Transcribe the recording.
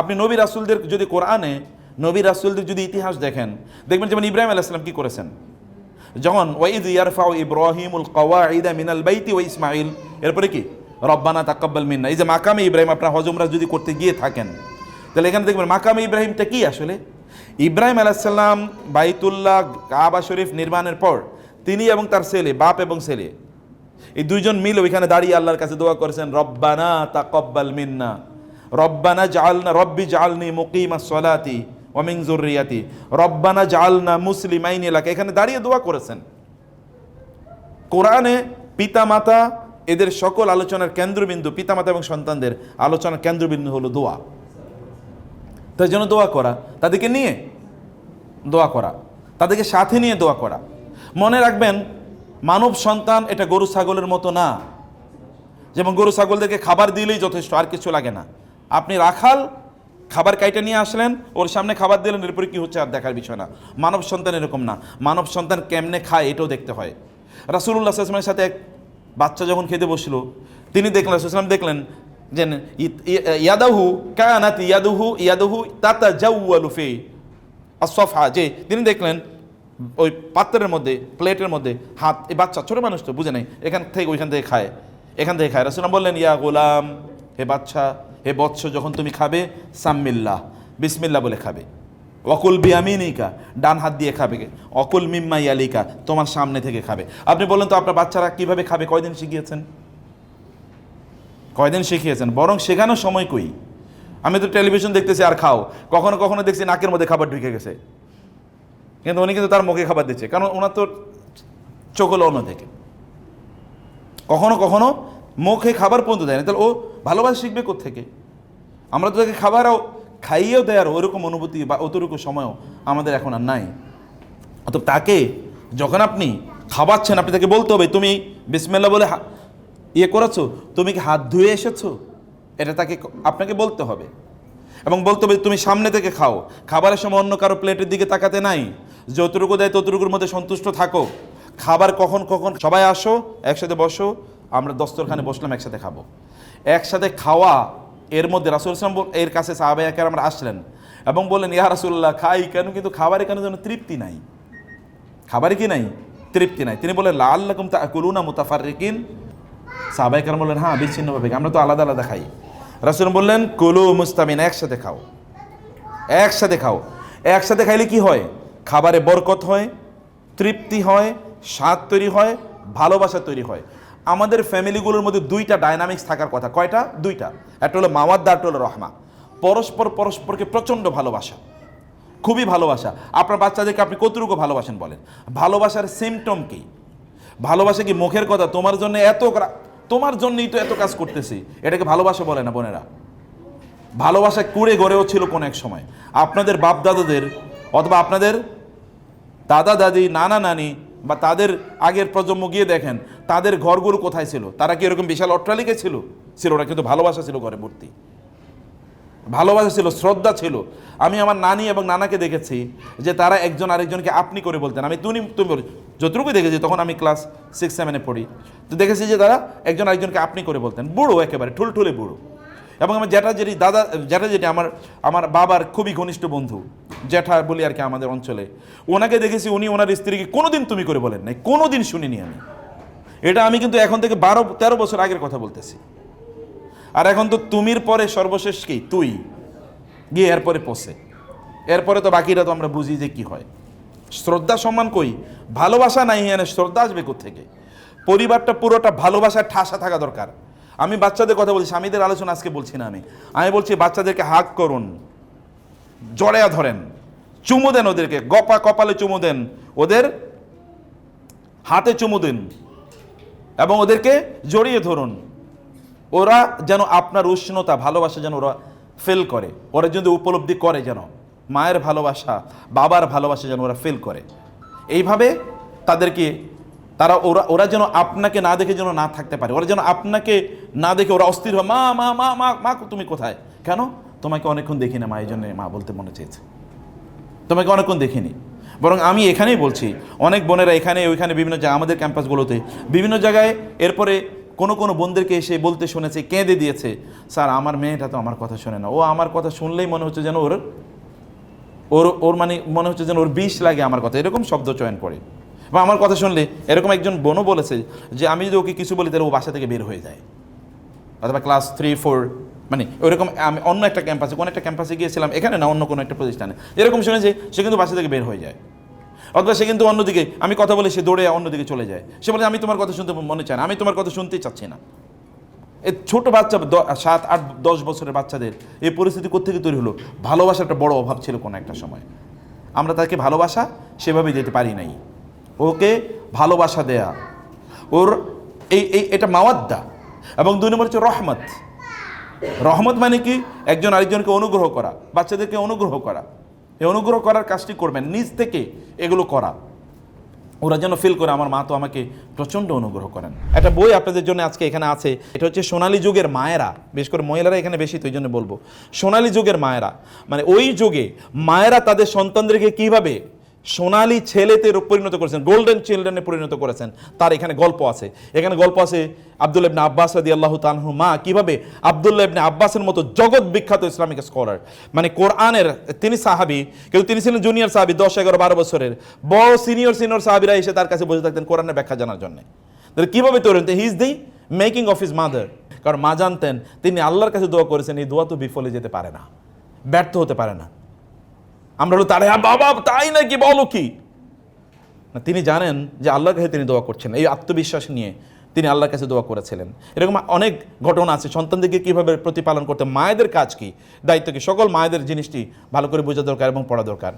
আপনি নবী রাসুলদের যদি কোরআনে, নবী রাসুলদের যদি ইতিহাস দেখেন, দেখবেন যেমন ইব্রাহিম আলাইসালাম কী করেছেন? যখন ওয়াইদ ইয়ারফাউ ইব্রাহিমুল কওয়াইদা মিনাল বাইতি ওয়া ইসমাইল এরপরে কি? রব্বানা তাকাব্বাল মিন্না এই যে মাকামে ইব্রাহিম, আপনার হজমরা যদি করতে গিয়ে থাকেন, তাহলে এখানে দেখবেন মাকামে ইব্রাহিমটা কি আসলে? ইব্রাহিম আলাইসাল্লাম বাইতুল্লাহ কাবা শরীফ নির্মাণের পর, তিনি এবং তার ছেলে, বাপ এবং ছেলে, এই দুইজন মিল ওইখানে দাঁড়িয়ে আল্লাহর কাছে দোয়া করেছেন, রব্বানা তাকব্বাল মিন্না রব্বানা জালনা রব্বি জালনি মুকিমা সলাতি ওমিং জুরিয়াতি রব্বানা জালনা মুসলিমাইন এলাকা এখানে দাঁড়িয়ে দোয়া করেছেন। কোরআনে পিতামাতা, এদের সকল আলোচনার কেন্দ্রবিন্দু পিতামাতা এবং সন্তানদের আলোচনার কেন্দ্রবিন্দু হলো দোয়া। তার জন্য দোয়া করা, তাদেরকে নিয়ে দোয়া করা, তাদেরকে সাথে নিয়ে দোয়া করা। মনে রাখবেন, মানব সন্তান এটা গরু ছাগলের মতো না। যেমন গরু ছাগলদেরকে খাবার দিলেই যথেষ্ট, আর কিছু লাগে না। আপনি রাখাল খাবার কাইটা নিয়ে আসলেন, ওর সামনে খাবার দিলেন, এরপরে কি হচ্ছে আর দেখার বিষয় না। মানব সন্তান এরকম না। মানব সন্তান কেমনে খায় এটাও দেখতে হয়। রাসুল্লাহ আসলামের সাথে এক বাচ্চা যখন খেতে বসল, তিনি দেখলেন রাসুলাম দেখলেন যে ইয়াদাহু কানাত ইয়াদুহু ইয়াদুহু তাতা জাউয়ালুফে আসফা যে, তিনি দেখলেন ওই পাত্রের মধ্যে, প্লেটের মধ্যে হাত, এই বাচ্চা ছোটো মানুষ তো, বুঝে নেই, এখান থেকে, ওইখান থেকে খায়। এখান থেকে খায়। রাসুলাম বললেন, ইয়া গোলাম, হে বাচ্চা হে বৎস, যখন তুমি খাবে, সাম্মিল্লাহ বিসমিল্লা বলে খাবে। অকুল বিয়ামিনিকা, ডান হাত দিয়ে খাবে। অকুল মিম্মা ইয়ালিকা, তোমার সামনে থেকে খাবে। আপনি বলেন তো আপনার বাচ্চারা কীভাবে খাবে? কয়দিন শিখিয়েছেন? কয়দিন শিখিয়েছেন? বরং শেখানোর সময় কই? আমি তো টেলিভিশন দেখতেছি, আর খাও। কখনো কখনো দেখছি নাকের মধ্যে খাবার ঢুকে গেছে। কিন্তু উনি কিন্তু তার মুখে খাবার দিচ্ছে। কারণ ওনার তো চোখ হলো অন্য থেকে। কখনো কখনো মুখে খাবার পর্যন্ত দেয় না তাহলে ও ভালোবাসা শিখবে থেকে আমরা তো তাকে খাবারও খাইয়েও দেওয়ার ওরকম অনুভূতি বা অতটুকু সময়ও আমাদের এখন আর নাই। অত তাকে যখন আপনি খাওয়াচ্ছেন, আপনি তাকে বলতে হবে, তুমি বিসমেল্লা বলে ইয়ে করেছ? তুমি কি হাত ধুয়ে এসেছ? এটা তাকে আপনাকে বলতে হবে। এবং বলতে হবে, তুমি সামনে থেকে খাও। খাবারের সময় অন্য কারও প্লেটের দিকে তাকাতে নাই। যতটুকু দেয় ততটুকুর মধ্যে সন্তুষ্ট থাকো। খাবার কখন কখন সবাই আসো, একসাথে বসো আমরা দস্তরখানে বসলাম, একসাথে খাব। একসাথে খাওয়া, এর মধ্যে রাসুল ইসলাম এর কাছে সাহাবাহিকের আমরা আসলেন এবং বললেন, ইয়া রাসুল্লাহ খাই কেন? কিন্তু খাবারে কেন যেন তৃপ্তি নাই। খাবারে কি নাই? তৃপ্তি নাই। তিনি বলেন লাল রকম তা কুলুনা মুতাফার রেকিন সাহাবাইকার বললেন হ্যাঁ বিচ্ছিন্নভাবে, আমরা তো আলাদা আলাদা খাই। রাসুল বললেন, কুলু মুস্তামিন, একসাথে খাও। একসাথে খাও। একসাথে খাইলে কি হয়? খাবারে বরকত হয়, তৃপ্তি হয়, স্বাদ তৈরি হয়, ভালোবাসা তৈরি হয়। আমাদের ফ্যামিলিগুলোর মধ্যে দুইটা ডাইনামিক্স থাকার কথা। কয়টা? দুইটা। একটা হলো মাওয়াদ্দা, একটা হলো রহমা। পরস্পর পরস্পরকে প্রচণ্ড ভালোবাসা। খুবই ভালোবাসা। আপনার বাচ্চাদেরকে আপনি কতটুকু ভালোবাসেন বলেন? ভালোবাসার সিমটম কি? ভালোবাসা কি মুখের কথা? তোমার জন্য এত তোমার জন্যই তো এত কাজ করতেছি। এটাকে ভালোবাসা বলে না বোনেরা। ভালোবাসা কুড়ে গড়েও ছিল কোন এক সময়। আপনাদের বাপ দাদাদের অথবা আপনাদের দাদা দাদি নানা নানি বা তাদের আগের প্রজন্ম গিয়ে দেখেন, তাদের ঘরগুলো কোথায় ছিল? তারা কি এরকম বিশাল অট্টালিকা ছিল? ছিল না, কিন্তু ভালোবাসা ছিল ঘরে ভর্তি। ভালোবাসা ছিল, শ্রদ্ধা ছিল। আমি আমার নানি এবং নানাকে দেখেছি যে তারা একজন আরেকজনকে আপনি করে বলতেন। আমি তুমি তুমি বলি যতটুকু দেখেছি, তখন আমি ক্লাস সিক্স সেভেনে পড়ি। তো দেখেছি যে তারা একজন আরেকজনকে আপনি করে বলতেন। বুড়ো একেবারে, ঠুলঠুলে বুড়ো। এবং আমার জ্যাঠা যেটি দাদা জ্যাঠা যেটি আমার আমার বাবার খুবই ঘনিষ্ঠ বন্ধু। জ্যাঠা বলি আর কি আমাদের অঞ্চলে। ওনাকে দেখেছি উনি ওনার স্ত্রীকে কোনোদিন তুমি করে বলেন নাই, কোনোদিন শুনিনি আমি। এটা আমি কিন্তু এখন থেকে বারো, তেরো বছর আগের কথা বলতেছি। আর এখন তো তুমির পরে সর্বশেষ কি? তুই। গিয়ে এরপরে পোষে। এরপরে তো বাকিরা তো আমরা বুঝি যে কি হয়। শ্রদ্ধা সম্মান কই? ভালোবাসা নাই এনে শ্রদ্ধা আসবে থেকে পরিবারটা পুরোটা ভালোবাসার ঠাসা থাকা দরকার। আমি বাচ্চাদের কথা বলছি, স্বামীদের আলোচনা আজকে বলছি না আমি। আমি বলছি বাচ্চাদেরকে হাক করুন। জড়ায়া ধরেন। চুমু দেন ওদেরকে, গপা কপালে চুমু দেন। ওদের হাতে চুমু দিন এবং ওদেরকে জড়িয়ে ধরুন। ওরা যেন আপনার উষ্ণতা, ভালোবাসা যেন ওরা ফেল করে। ওরা যদি উপলব্ধি করে যেন, মায়ের ভালোবাসা, বাবার ভালোবাসা যেন ওরা ফেল করে। এইভাবে তাদেরকে, তারা ওরা ওরা যেন আপনাকে না দেখে যেন না থাকতে পারে। ওরা যেন আপনাকে না দেখে ওরা অস্থির হয়, মা মা মা মা মা, তুমি কোথায়? কেন? তোমাকে অনেকক্ষণ দেখি না মা, এই জন্য মা বলতে মনে চেয়েছে। তোমাকে অনেকক্ষণ দেখিনি। বরং আমি এখানেই বলছি, অনেক বোনেরা এখানে, ওইখানে বিভিন্ন জায়গায়, আমাদের ক্যাম্পাসগুলোতে, বিভিন্ন জায়গায় এরপরে কোনো কোনো বোনদেরকে এসে বলতে শুনেছে, কেঁদে দিয়েছে, স্যার, আমার মেয়েটা তো আমার কথা শোনে না। ও আমার কথা শুনলেই মনে হচ্ছে যেন ওর ওর ওর মানে মনে হচ্ছে যেন ওর বিষ লাগে আমার কথা। এরকম শব্দ চয়ন করে। বা আমার কথা শুনলে এরকম একজন বোনও বলেছে যে, আমি যদি ওকে কিছু বলি, তাহলে ও বাসা থেকে বের হয়ে যায়। অথবা ক্লাস থ্রি, ফোর মানে ওইরকম আমি অন্য একটা ক্যাম্পাসে কোনো একটা ক্যাম্পাসে গিয়েছিলাম, এখানে না, অন্য কোনো একটা প্রতিষ্ঠানে। এরকম শুনেছি সে কিন্তু বাসা থেকে বের হয়ে যায়। অথবা সে কিন্তু অন্যদিকে, আমি কথা বলে সে দৌড়ে অন্যদিকে চলে যায়। সে বলে, আমি তোমার কথা শুনতে মনে চায় না, আমি তোমার কথা শুনতেই চাচ্ছি না। এ ছোট বাচ্চা সাত, আট, দশ বছরের বাচ্চাদের, এই পরিস্থিতি কোথেকে তৈরি হলো? ভালোবাসার একটা বড় অভাব ছিল কোনো একটা সময়। আমরা তাকে ভালোবাসা সেভাবে দিতে পারি নাই। ওকে ভালোবাসা দেয়া। ওর এই এই, এটা মাওয়াদ্দা। এবং দুই নম্বর হচ্ছে রহমত। রহমত মানে কি? একজন আরেকজনকে অনুগ্রহ করা, বাচ্চাদেরকে অনুগ্রহ করা। এই অনুগ্রহ করার কাজটি করবেন, নিজ থেকে এগুলো করা। ওরা যেন ফিল করে, আমার মা তো আমাকে প্রচণ্ড অনুগ্রহ করেন। একটা বই আপনাদের জন্য আজকে এখানে আছে, এটা হচ্ছে সোনালী যুগের মায়েরা, বিশেষ করে মহিলারা এখানে বেশি, তো জন্য বলব। সোনালী যুগের মায়েরা মানে ওই যুগে মায়েরা তাদের সন্তানদেরকে কীভাবে সোনালী ছেলেতে পরিণত করেছেন গোল্ডেন চিলড্রেনে পরিণত করেছেন, তার এখানে গল্প আছে। এখানে গল্প আছে আব্দুল ইবনে আব্বাস রাদি আল্লাহ তানহু মা, কীভাবে আব্দুল্লাহ ইবনে আব্বাসের মতো জগৎ বিখ্যাত ইসলামিক স্কলার মানে কোরআনের তিনি সাহাবি, কিন্তু তিনি ছিলেন জুনিয়র সাহাবি, দশ, এগারো, বারো বছরের। বড় সিনিয়র সিনিয়র সাহাবিরা এসে তার কাছে বসে থাকতেন কোরআনের ব্যাখ্যা জানার জন্য। তাহলে কীভাবে তৈরি he is the making of his mother কারণ মা জানতেন, তিনি আল্লাহর কাছে দোয়া করেছেন, এই দোয়া তো বিফলে যেতে পারে না, ব্যর্থ হতে পারে না। আমরা হলো তারে "আ, বাবা তাই নাকি বলো কি? না তিনি জানেন যে আল্লাহর কাছে তিনি দোয়া করছেন এই আত্মবিশ্বাস নিয়ে তিনি আল্লাহর কাছে দোয়া করেছিলেন। এরকম অনেক ঘটনা আছে সন্তানদেরকে কীভাবে প্রতিপালন করতে মায়েদের কাজ কি দায়িত্ব কি সকল মায়েদের জিনিসটি ভালো করে বোঝা দরকার এবং পড়া দরকার।